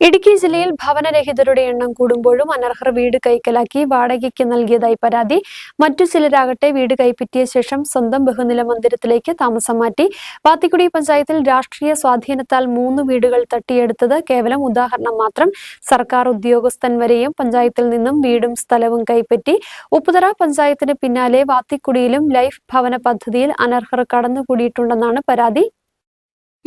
ഇടുക്കി ജില്ലയിൽ ഭവനരഹിതരുടെ എണ്ണം കൂടുമ്പോഴും അനർഹർ വീട് കൈക്കലാക്കി വാടകയ്ക്ക് നൽകിയതായി പരാതി. മറ്റു ചിലരാകട്ടെ വീട് കൈപ്പറ്റിയ ശേഷം സ്വന്തം ബഹുനില മന്ദിരത്തിലേക്ക് താമസം മാറ്റി. പാത്തിക്കുടി പഞ്ചായത്തിൽ രാഷ്ട്രീയ സ്വാധീനത്താൽ മൂന്ന് വീടുകൾ തട്ടിയെടുത്തത് കേവലം ഉദാഹരണം മാത്രം. സർക്കാർ ഉദ്യോഗസ്ഥൻ വരെയും പഞ്ചായത്തിൽ നിന്നും വീടും സ്ഥലവും കൈപ്പറ്റി. ഉപ്പുതറ പഞ്ചായത്തിന് പിന്നാലെ വാത്തിക്കുടിയിലും ലൈഫ് ഭവന പദ്ധതിയിൽ അനർഹർ കടന്നുകൂടിയിട്ടുണ്ടെന്നാണ് പരാതി.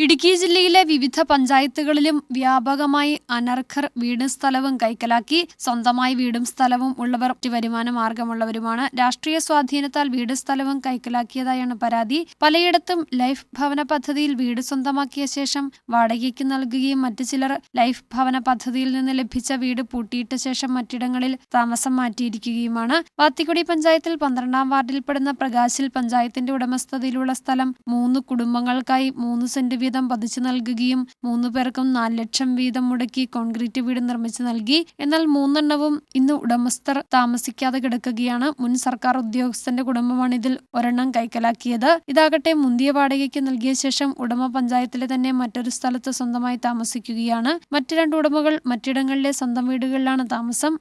ഇടുക്കി ജില്ലയിലെ വിവിധ പഞ്ചായത്തുകളിലും വ്യാപകമായി അനർഹർ വീടും സ്ഥലവും കൈക്കലാക്കി. സ്വന്തമായി വീടും സ്ഥലവും ഉള്ളവർ വരുമാന മാർഗമുള്ളവരുമാണ്. രാഷ്ട്രീയ സ്വാധീനത്താൽ വീട് സ്ഥലവും കൈക്കലാക്കിയതായാണ് പരാതി. പലയിടത്തും ലൈഫ് ഭവന പദ്ധതിയിൽ വീട് സ്വന്തമാക്കിയ ശേഷം വാടകയ്ക്ക് നൽകുകയും മറ്റു ചിലർ ലൈഫ് ഭവന പദ്ധതിയിൽ നിന്ന് ലഭിച്ച വീട് പൂട്ടിയിട്ട ശേഷം മറ്റിടങ്ങളിൽ താമസം മാറ്റിയിരിക്കുകയുമാണ്. വാത്തിക്കുടി പഞ്ചായത്തിൽ പന്ത്രണ്ടാം വാർഡിൽപ്പെടുന്ന പ്രകാശിൽ പഞ്ചായത്തിന്റെ ഉടമസ്ഥതയിലുള്ള സ്ഥലം മൂന്ന് കുടുംബങ്ങൾക്കായി മൂന്ന് സെന്റ് വീതം പതിച്ചു നൽകുകയും മൂന്ന് പേർക്കും നാല് ലക്ഷം വീതം മുടക്കി കോൺക്രീറ്റ് വീട് നിർമ്മിച്ചു നൽകി. എന്നാൽ മൂന്നെണ്ണവും ഇന്ന് ഉടമസ്ഥർ താമസിക്കാതെ കിടക്കുകയാണ്. മുൻ സർക്കാർ ഉദ്യോഗസ്ഥന്റെ കുടുംബമാണ് ഇതിൽ ഒരെണ്ണം കൈക്കലാക്കിയത്. ഇതാകട്ടെ മുന്തിയ വാടകയ്ക്ക് നൽകിയ ശേഷം ഉടമ പഞ്ചായത്തിലെ തന്നെ മറ്റൊരു സ്ഥലത്ത് സ്വന്തമായി താമസിക്കുകയാണ്. മറ്റു രണ്ട് ഉടമകൾ മറ്റിടങ്ങളിലെ സ്വന്തം വീടുകളിലാണ് താമസം.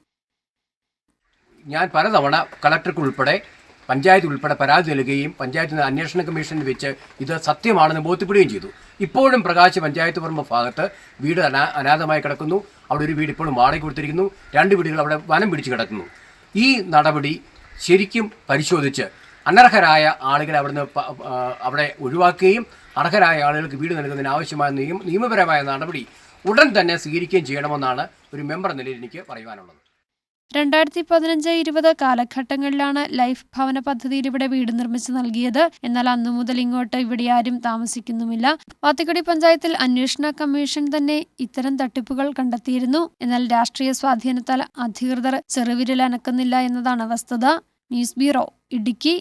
ഞാൻ പലതവണ കളക്ടർക്ക് ഉൾപ്പെടെ പഞ്ചായത്ത് ഉൾപ്പെടെ പരാതി നൽകുകയും പഞ്ചായത്ത് അന്വേഷണ കമ്മീഷനിൽ വെച്ച് ഇത് സത്യമാണെന്ന് ബോധ്യപ്പെടുകയും ചെയ്തു. ഇപ്പോഴും പ്രകാശ് പഞ്ചായത്ത് പറമ്പ് ഭാഗത്ത് വീട് അനാ അനാഥമായി കിടക്കുന്നു. അവിടെ ഒരു വീട് ഇപ്പോഴും വാടക കൊടുത്തിരിക്കുന്നു. രണ്ട് വീടുകൾ അവിടെ വനം പിടിച്ച് കിടക്കുന്നു. ഈ നടപടി ശരിക്കും പരിശോധിച്ച് അനർഹരായ ആളുകളെ അവിടെ നിന്ന് അവിടെ ഒഴിവാക്കുകയും അർഹരായ ആളുകൾക്ക് വീട് നൽകുന്നതിന് ആവശ്യമായ നിയമ നിയമപരമായ നടപടി ഉടൻ തന്നെ സ്വീകരിക്കുകയും ചെയ്യണമെന്നാണ് ഒരു മെമ്പർ നിലയിൽ എനിക്ക് പറയുവാനുള്ളത്. രണ്ടായിരത്തി പതിനഞ്ച് ഇരുപത് കാലഘട്ടങ്ങളിലാണ് ലൈഫ് ഭവന പദ്ധതിയിൽ ഇവിടെ വീട് നിർമ്മിച്ച് നൽകിയത്. എന്നാൽ അന്നു മുതൽ ഇങ്ങോട്ട് ഇവിടെ ആരും താമസിക്കുന്നുമില്ല. വാത്തിക്കുടി പഞ്ചായത്തിൽ അന്വേഷണ കമ്മീഷൻ തന്നെ ഇത്തരം തട്ടിപ്പുകൾ കണ്ടെത്തിയിരുന്നു. എന്നാൽ രാഷ്ട്രീയ സ്വാധീനത്താൽ അധികൃതർ ചെറുവിരൽ അനക്കുന്നില്ല എന്നതാണ് വസ്തുത ന്യൂസ് ബ്യൂറോ ഇടുക്കി.